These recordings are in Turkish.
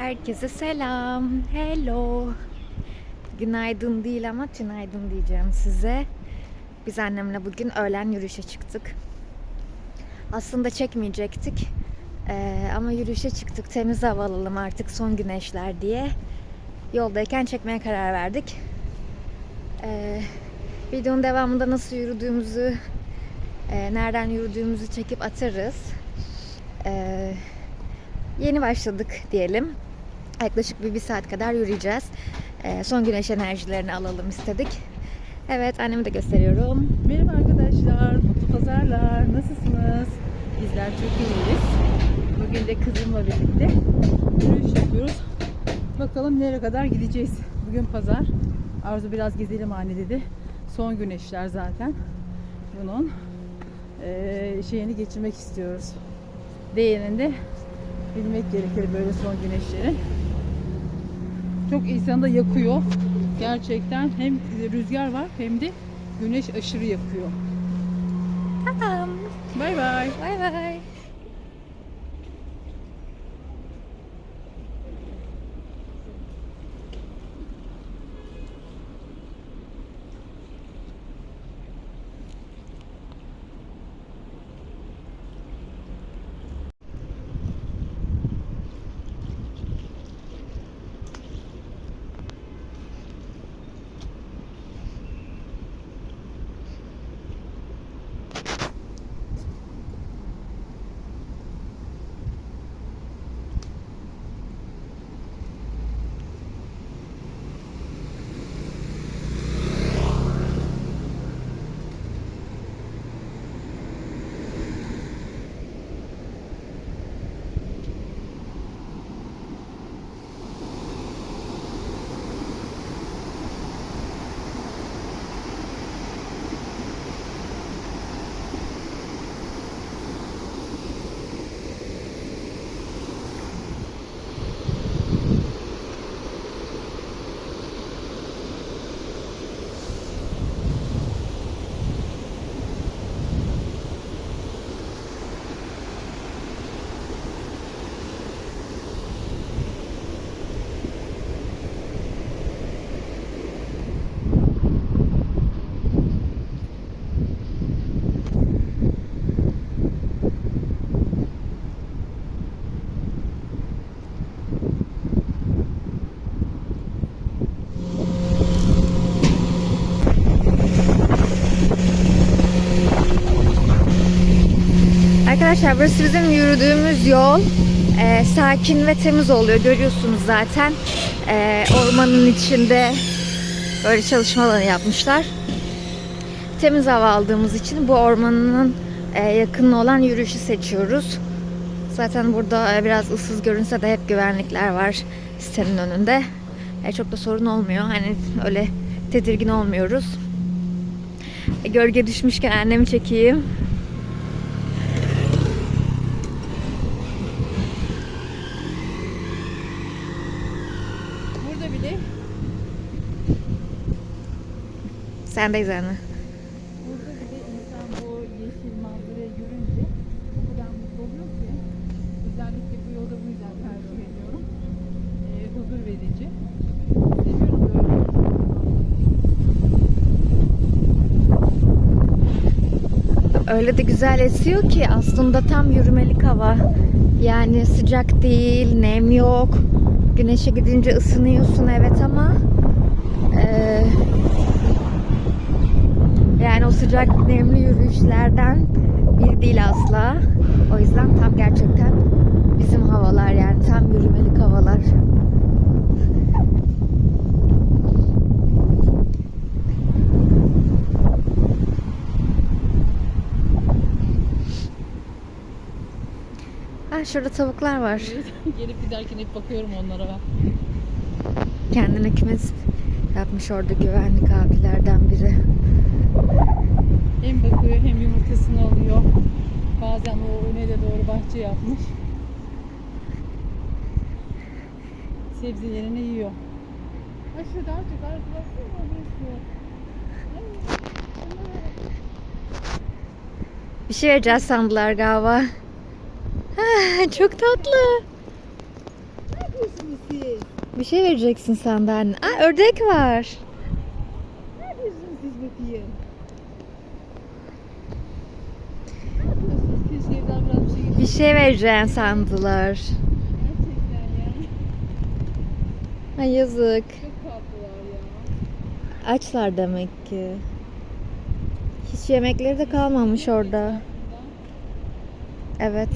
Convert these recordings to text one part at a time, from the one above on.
Herkese selam. Hello. Günaydın değil ama tünaydın diyeceğim size. Biz annemle bugün öğlen yürüyüşe çıktık. Aslında çekmeyecektik. Ee, ama yürüyüşe çıktık. Temiz hava alalım artık son güneşler diye. Yoldayken çekmeye karar verdik. Ee, videonun devamında nasıl yürüdüğümüzü, e, nereden yürüdüğümüzü çekip atarız. Ee, yeni başladık diyelim. Yaklaşık bir, bir saat kadar yürüyeceğiz. Ee, son güneş enerjilerini alalım istedik. Evet annemi de gösteriyorum. Merhaba arkadaşlar, mutlu pazarlar. Nasılsınız? Bizler çok iyiyiz. Bugün de kızımla birlikte yürüyüş yapıyoruz. Bakalım nereye kadar gideceğiz. Bugün pazar. Arzu biraz gezelim anne dedi. Son güneşler zaten. Bunun eee, şeyini geçirmek istiyoruz. Değerini de bilmek gerekir böyle son güneşlerin. Çok insanı da yakıyor. Gerçekten hem rüzgar var hem de güneş aşırı yakıyor. Tamam. Bay bay. Bay bay. Arkadaşlar burası bizim yürüdüğümüz yol. Ee, sakin ve temiz oluyor. Görüyorsunuz zaten. Ee, ormanın içinde böyle çalışma alanı yapmışlar. Temiz hava aldığımız için bu ormanın e, yakın olan yürüyüşü seçiyoruz. Zaten burada e, biraz ıssız görünse de hep güvenlikler var sitenin önünde. E, çok da sorun olmuyor. Hani öyle tedirgin olmuyoruz. E, gölge düşmüşken annemi çekeyim. Burada bile Sendeyiz anne. burada bile insan bu yeşil manzarayı görünce o kadar mutlu oluyor ki özellikle bu yolda bu yüzden tercih ediyorum. Ee, huzur verici. Seviyorum böyle. Öyle de güzel esiyor ki aslında tam yürümelik hava. Yani sıcak değil, nem yok. Güneşe gidince ısınıyorsun evet ama yani o sıcak nemli yürüyüşlerden bir değil asla. O yüzden tam gerçekten bizim havalar yani tam yürümelik havalar. Ha şurada tavuklar var. Gelip giderken hep bakıyorum onlara ben. Kendine kümes yapmış orada güvenlik abilerden biri. Hem bakıyor hem yumurtasını alıyor. Bazen o öne de doğru bahçe yapmış. Sebzelerini yiyor. Şurada artık artık baksana burası. Bir şey vereceğiz sandılar galiba. Ha, çok tatlı. Ne yapıyorsun gitmesi. Bir şey vereceksin anne. Aa ördek var. Ne yapıyorsunuz siz bakayım? Ne yapıyorsunuz? Keşke evden biraz bir şey vereceğin sandılar. Gerçekten ya. Ay yazık. Çok ya. Açlar demek ki. Hiç yemekleri de kalmamış orada. Evet.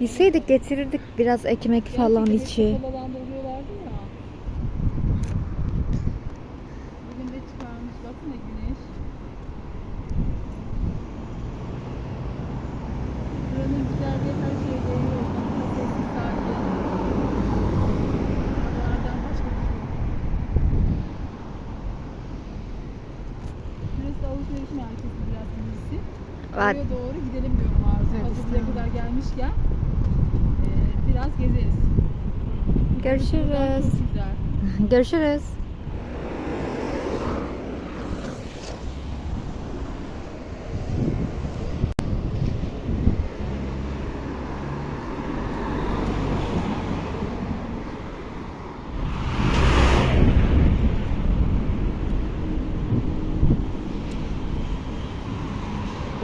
Bilseydik getirirdik biraz ekmek falan içi. hep kapalı alanda oluyorlardı ya. Bugün de çıkarmış. Baksana güneş. Buranın güzelliği her yok. Başka bir şey yok. Burası alışveriş merkezi biraz birisi. Var. Oraya doğru gidelim diyorum Arzu. Evet, Hazır buraya kadar gelmişken eee, biraz gezeriz. Görüşürüz. Çok güzel. Görüşürüz.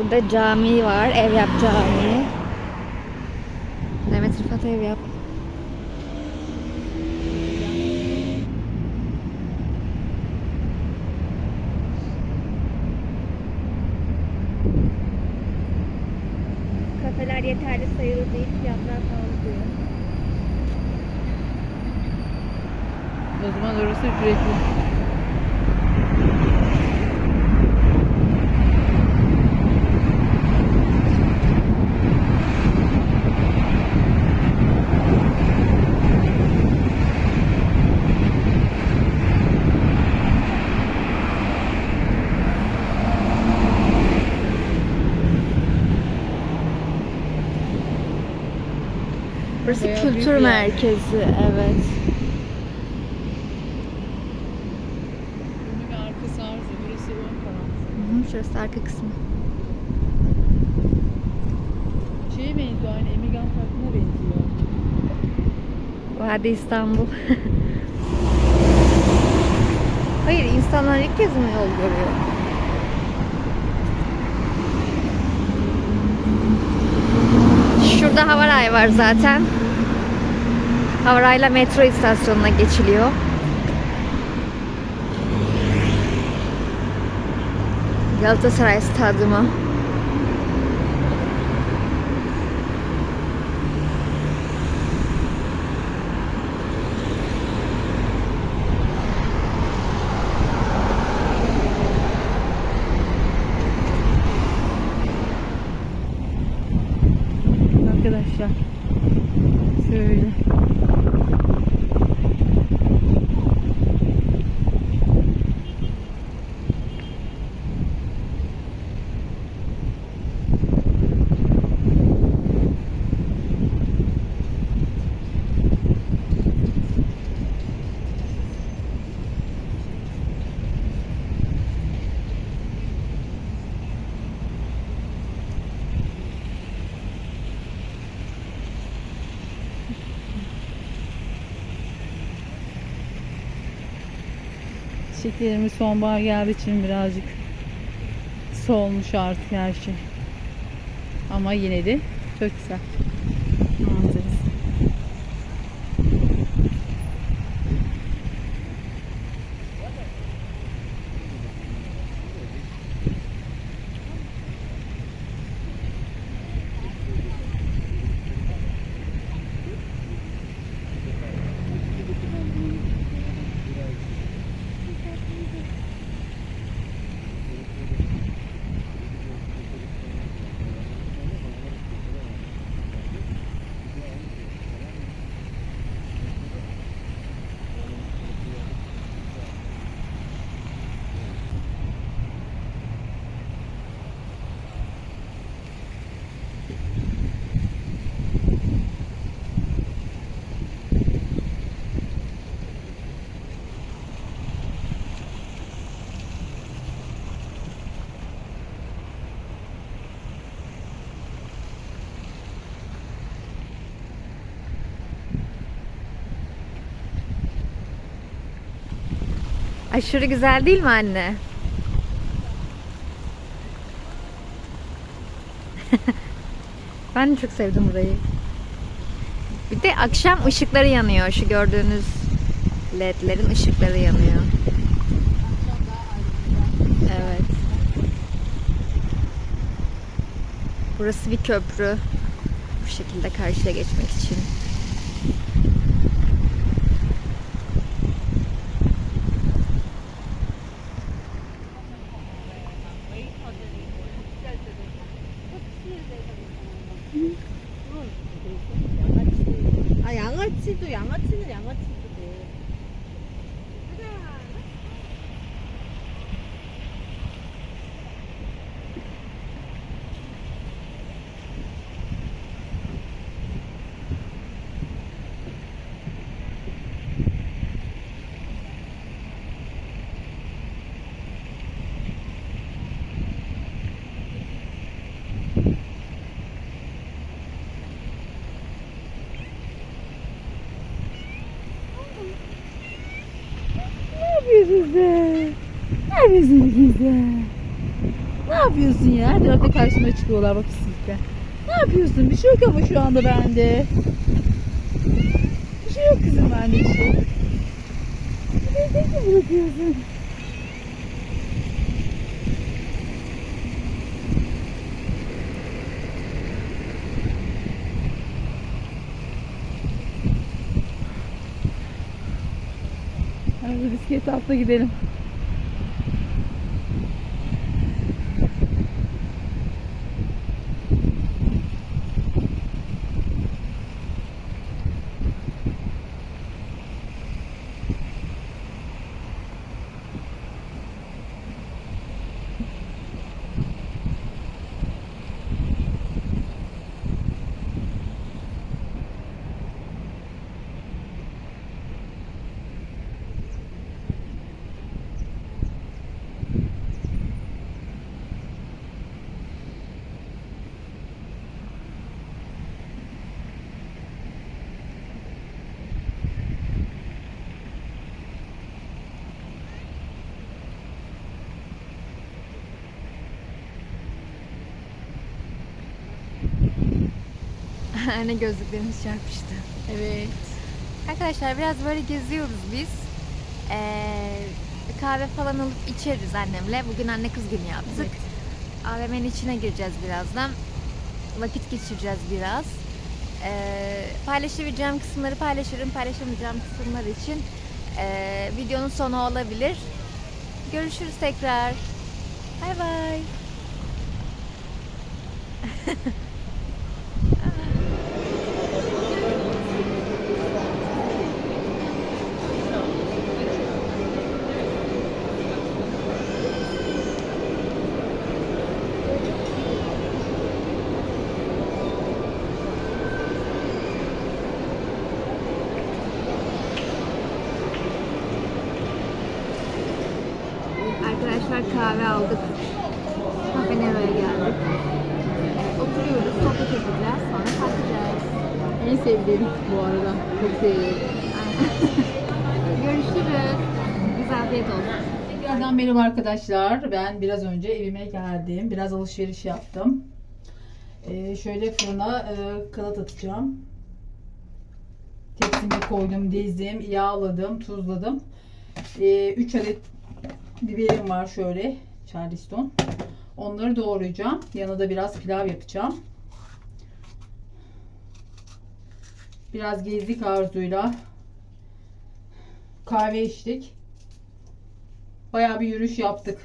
Burada cami var, ev yap cami. Mehmet Rıfat ev yap. Kafeler yeterli sayılı değil, fiyatlar pahalı diyor. O zaman orası ücretli. Burası Bayağı büyük kültür bir yer. merkezi, evet. Önü ve arkası arıza. Burası ön taraf. Hı hı, Şurası arka kısmı. Şeye benziyor aynı Emigan Parkı'na benziyor. Vadi İstanbul. Hayır, insanlar ilk kez mi yol görüyor? Şurada Havaray var zaten. Havaray'la metro istasyonuna geçiliyor. Galatasaray Stadyumu. Arkadaşlar. Şöyle. Çiçeklerimiz sonbahar geldiği için birazcık solmuş artık her şey. Ama yine de çok güzel. Aşırı güzel değil mi anne? ben de çok sevdim burayı. Bir de akşam ışıkları yanıyor. Şu gördüğünüz ledlerin ışıkları yanıyor. Evet. Burası bir köprü. Bu şekilde karşıya geçmek için. Yapıyorsun güzel? Ne yapıyorsun ya? Her tarafta karşıma çıkıyorlar bak pislikler. Ne yapıyorsun? Bir şey yok ama şu anda bende. Bir şey yok kızım bende bir şey. Nerede ki bırakıyorsun? Hadi bisiklet atla gidelim. Anne gözlüklerimiz çarpıştı. Evet. Arkadaşlar biraz böyle geziyoruz biz. Ee, kahve falan alıp içeriz annemle. Bugün anne kız günü yaptık. AVM'nin içine gireceğiz birazdan. Vakit geçireceğiz biraz. Ee, paylaşabileceğim kısımları paylaşırım. Paylaşamayacağım kısımlar için ee, videonun sonu olabilir. Görüşürüz tekrar. Bay bay. Arkadaşlar kahve aldık. Cafe Nero'ya geldik. Oturuyoruz, sohbet edeceğiz, sonra kalkacağız. En sevdiğim bu arada. Çok seviyorum. Görüşürüz. Güzel afiyet olsun. Tekrardan merhaba arkadaşlar. Ben biraz önce evime geldim. Biraz alışveriş yaptım. Ee, şöyle fırına e, kanat atacağım. Tepsime koydum, dizdim, yağladım, tuzladım. 3 adet biberim var şöyle. Charleston. Onları doğrayacağım. Yanına da biraz pilav yapacağım. Biraz gezdik Arzu'yla. Kahve içtik. Bayağı bir yürüyüş yaptık.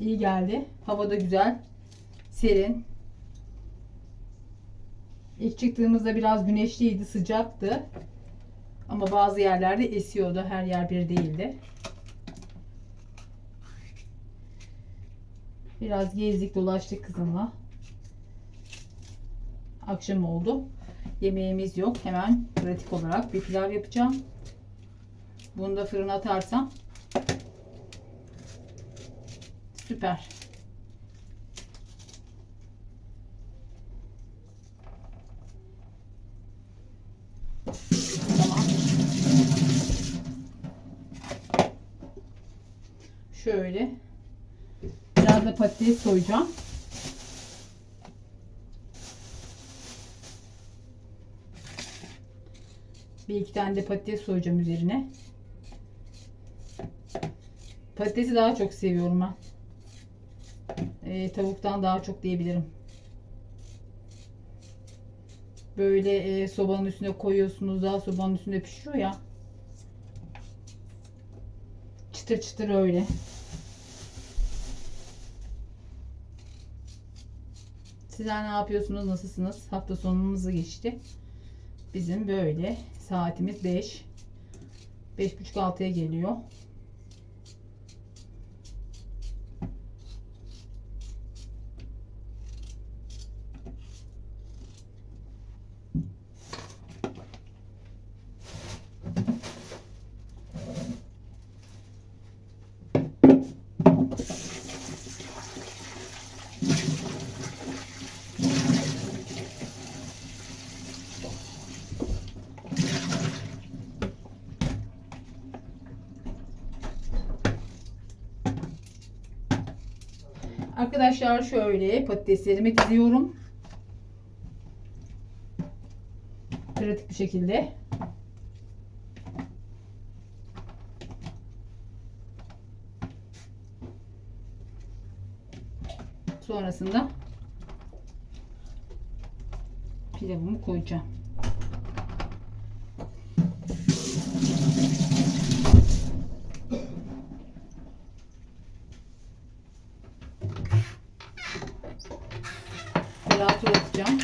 İyi geldi. Hava da güzel. Serin. İlk çıktığımızda biraz güneşliydi, sıcaktı. Ama bazı yerlerde esiyordu. Her yer bir değildi. Biraz gezdik, dolaştık kızımla. Akşam oldu. Yemeğimiz yok. Hemen pratik olarak bir pilav yapacağım. Bunu da fırına atarsam Süper. Tamam. Şöyle. Biraz da patates soyacağım. Bir iki tane de patates soyacağım üzerine. Patatesi daha çok seviyorum ben. Ee, tavuktan daha çok diyebilirim. Böyle e, sobanın üstüne koyuyorsunuz daha sobanın üstünde pişiyor ya. Çıtır çıtır öyle. Sizler ne yapıyorsunuz? Nasılsınız? Hafta sonumuzu geçti. Bizim böyle saatimiz 5. 5.30-6'ya geliyor. Arkadaşlar şöyle patateslerimi diziyorum. Pratik bir şekilde. Sonrasında pilavımı koyacağım. Biraz tur atacağım.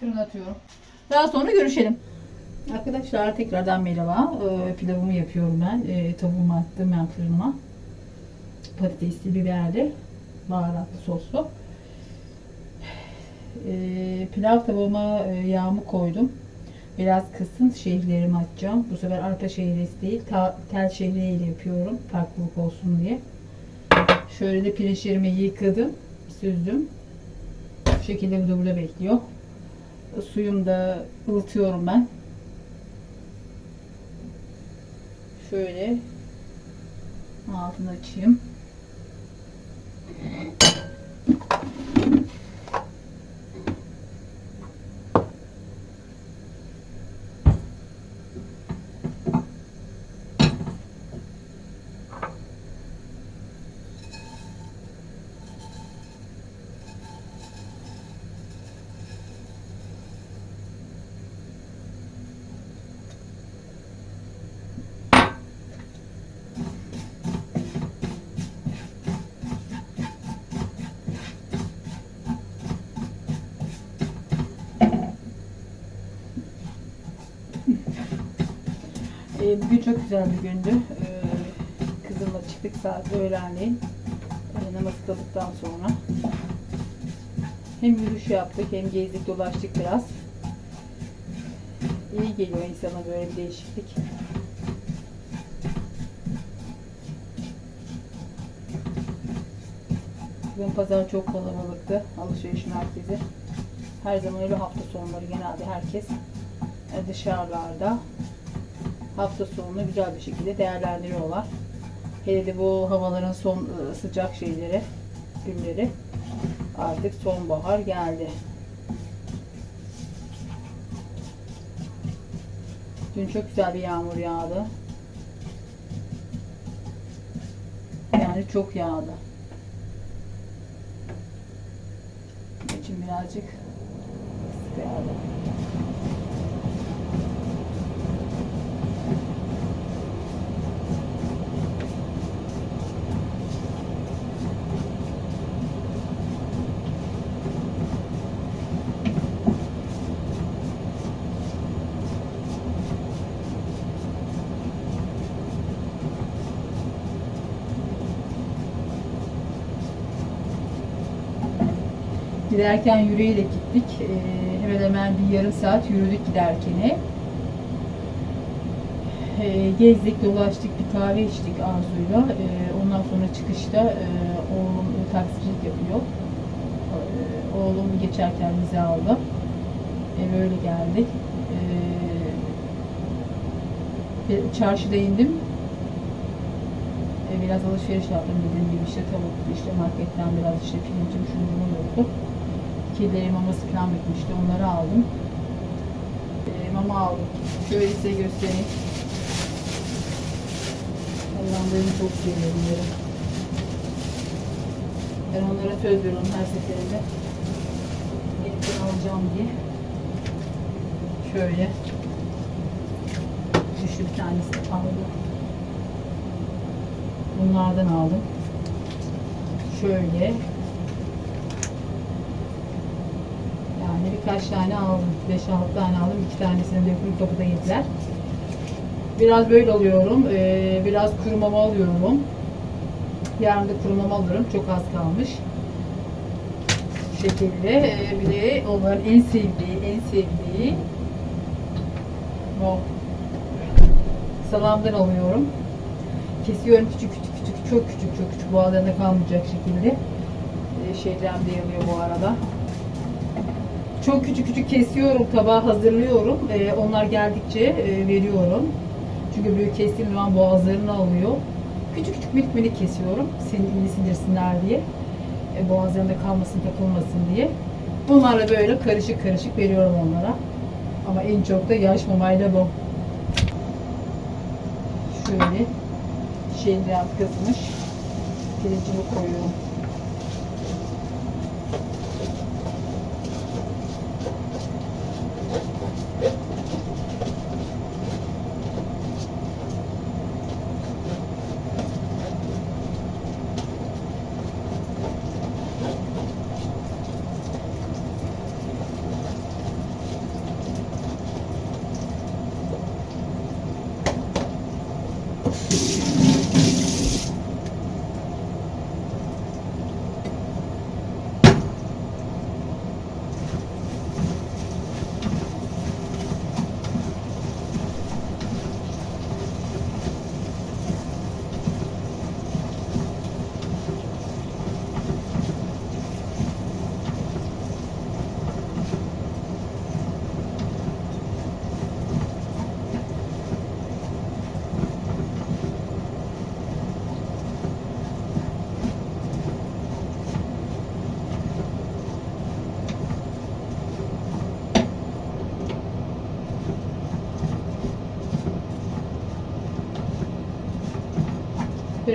Fırına atıyorum. Daha sonra görüşelim. Arkadaşlar tekrardan merhaba. Ee, pilavımı yapıyorum ben. Ee, tavuğumu attım ben fırınıma. Patatesli, biberli, baharatlı soslu. Ee, pilav tavama e, yağımı koydum. Biraz kısın şehrilerimi atacağım. Bu sefer arpa şehriyesi değil, ta- tel şehriyeyle yapıyorum. Farklılık olsun diye. Şöyle de pirinçlerimi yıkadım, süzdüm. Bu şekilde bu da burada bekliyor. Suyumu da ılıtıyorum ben. Şöyle altını açayım. Ee, bugün çok güzel bir gündü. Ee, kızımla çıktık saat öğlenleyin. Ee, namaz kıldıktan sonra. Hem yürüyüş yaptık hem gezdik dolaştık biraz. İyi geliyor insana böyle bir değişiklik. Bugün pazar çok kalabalıktı. Alışveriş merkezi. Her zaman öyle hafta sonları genelde herkes e, dışarılarda hafta sonunu güzel bir şekilde değerlendiriyorlar. Hele de bu havaların son e, sıcak şeyleri, günleri artık sonbahar geldi. Dün çok güzel bir yağmur yağdı. Yani çok yağdı. Bakayım birazcık. Sıkıyalım. Giderken yürüyerek gittik. Ee, hemen hemen bir yarım saat yürüdük giderken. Ee, gezdik, dolaştık, bir kahve içtik Arzu'yla. Ee, ondan sonra çıkışta e, oğlum e, taksicilik yapıyor. Ee, oğlum geçerken bizi aldı. Eve öyle geldik. Bir çarşıda indim. Biraz alışveriş yaptım dediğim gibi işte tavuk, işte marketten biraz işte pirincim şunu bunu yoktu. Kedilerin maması falan bitmişti. Onları aldım. Ee, mama aldım. Şöyle size göstereyim. Hayvanlarımı çok seviyorum. Ben onlara söz veriyorum her seferinde. Gidip alacağım diye. Şöyle. Düştü bir tanesi de aldı. Bunlardan aldım. Şöyle. Yani birkaç tane aldım. 5-6 tane aldım. 2 tanesini de kuru kapıda yediler. Biraz böyle alıyorum. Ee, biraz kuru mama alıyorum. Yarın da kuru mama alırım. Çok az kalmış. Bu şekilde. Ee, bir de onların en sevdiği, en sevdiği bu salamdan alıyorum. Kesiyorum küçük küçük küçük, çok küçük çok küçük boğazlarında kalmayacak şekilde. Ee, şeyden de yanıyor bu arada. Çok küçük küçük kesiyorum, tabağa hazırlıyorum. Ee, onlar geldikçe e, veriyorum. Çünkü büyük kestiğim zaman boğazlarını alıyor. Küçük küçük minik minik kesiyorum. Sindirini sindirsinler diye. E, boğazlarında kalmasın, takılmasın diye. Bunlarla böyle karışık karışık veriyorum onlara. Ama en çok da yaş mamayla bu. Şöyle şey biraz kızmış. Pirincimi koyuyorum.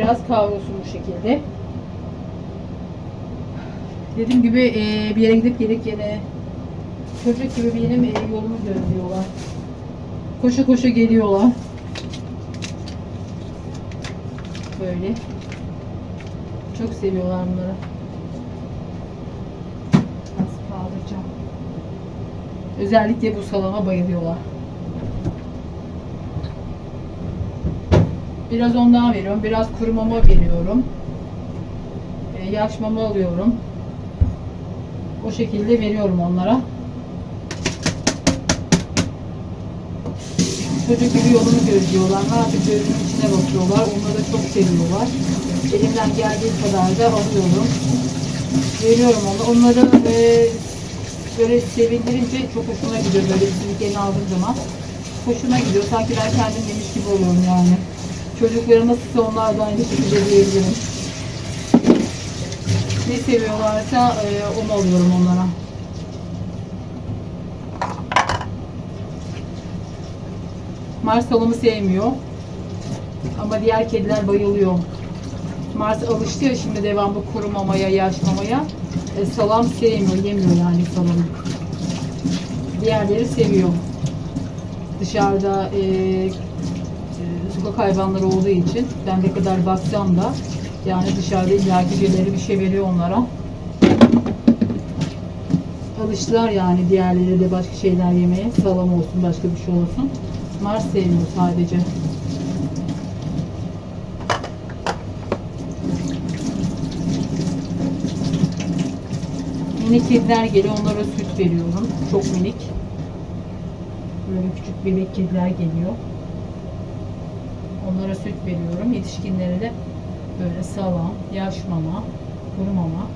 Biraz kavrulsun bu şekilde. Dediğim gibi e, bir yere gidip gelirken e, çocuk gibi benim e, yolumu gözlüyorlar. Koşa koşa geliyorlar. Böyle. Çok seviyorlar bunları. Biraz kaldıracağım. Özellikle bu salama bayılıyorlar. Biraz ondan veriyorum. Biraz kuru mama veriyorum. E, yaş mama alıyorum. O şekilde veriyorum onlara. Çocuk gibi yolunu gözlüyorlar. Ne yapıp gözünün içine bakıyorlar. Onları da çok seviyorlar. Elimden geldiği kadar da alıyorum. Veriyorum onu. Onları e, böyle sevindirince çok hoşuma gidiyor. Böyle simitlerini aldığım zaman. Hoşuma gidiyor. Sanki ben kendim yemiş gibi oluyorum yani. Çocuklara nasılsa onlar da aynı şekilde diyebilirim. Ne seviyorlarsa e, onu alıyorum onlara. Mars salımı sevmiyor. Ama diğer kediler bayılıyor. Mars alıştı ya şimdi devamlı kuru mamaya, yaş mamaya. E, salam sevmiyor, yemiyor yani salamı. Diğerleri seviyor. Dışarıda e, sokak hayvanları olduğu için ben ne kadar baksam da yani dışarıda illaki birileri bir şey veriyor onlara. Alıştılar yani diğerleri de başka şeyler yemeye. Salam olsun, başka bir şey olsun. Bunlar sevmiyor sadece. Minik kediler geliyor. Onlara süt veriyorum. Çok minik. Böyle küçük bebek kediler geliyor. Onlara süt veriyorum. Yetişkinlere de böyle salam, yaş mama, kuru mama,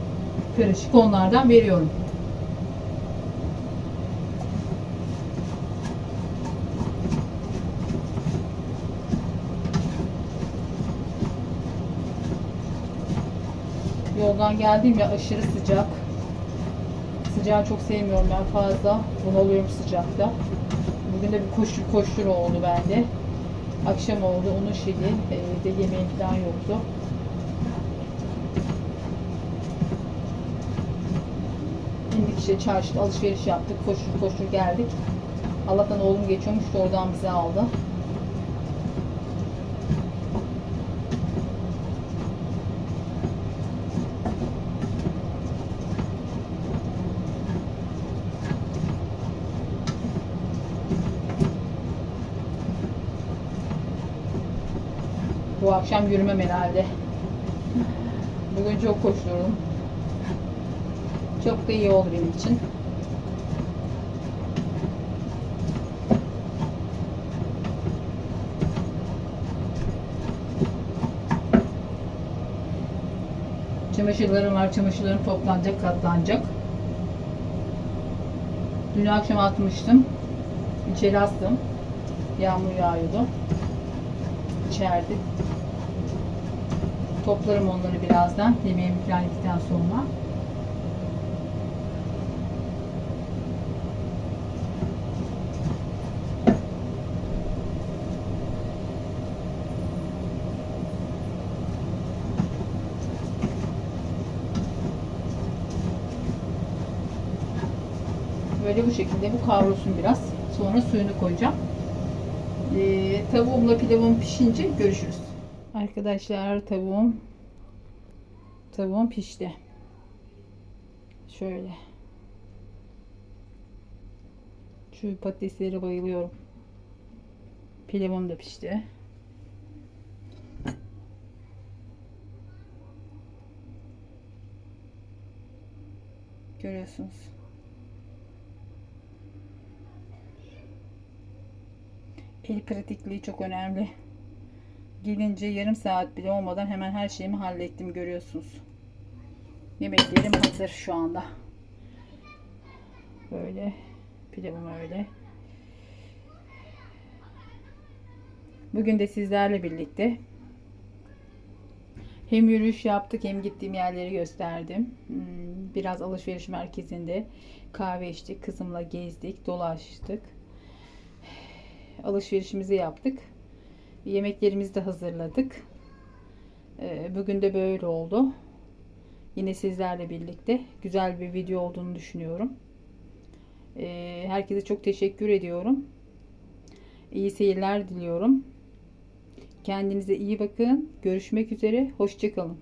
karışık onlardan veriyorum. Yoldan geldiğimde aşırı sıcak. Sıcağı çok sevmiyorum ben fazla. Bunalıyorum sıcakta. Bugün de bir koştur koştur oldu bende. Akşam oldu, onun şeyi, evde yemeği falan yoktu. İndik işte çarşıda alışveriş yaptık, koştur koştur geldik. Allah'tan oğlum geçiyormuş da oradan bizi aldı. Akşam yürümem herhalde. Bugün çok koşturdum. Çok da iyi oldu benim için. Çamaşırlarım var. Çamaşırlarım toplanacak, katlanacak. Dün akşam atmıştım. İçeri astım. Yağmur yağıyordu. İçeride. Toplarım onları birazdan. Yemeğimi falan yedikten sonra. Böyle bu şekilde bu kavrulsun biraz. Sonra suyunu koyacağım. Ee, tavuğumla pilavım pişince görüşürüz. Arkadaşlar tavuğum tavuğum pişti. Şöyle. Şu patateslere bayılıyorum. Pilavım da pişti. Görüyorsunuz. El pratikliği çok önemli. Gelince yarım saat bile olmadan hemen her şeyimi hallettim görüyorsunuz. Yemeklerim hazır şu anda. Böyle pilavım öyle. Bugün de sizlerle birlikte hem yürüyüş yaptık hem gittiğim yerleri gösterdim. Hmm, Biraz alışveriş merkezinde kahve içtik, kızımla gezdik, dolaştık. Alışverişimizi yaptık. Yemeklerimizi de hazırladık. Ee, Bugün de böyle oldu. Yine sizlerle birlikte güzel bir video olduğunu düşünüyorum. Ee, Herkese çok teşekkür ediyorum. İyi seyirler diliyorum. Kendinize iyi bakın. Görüşmek üzere. Hoşçakalın.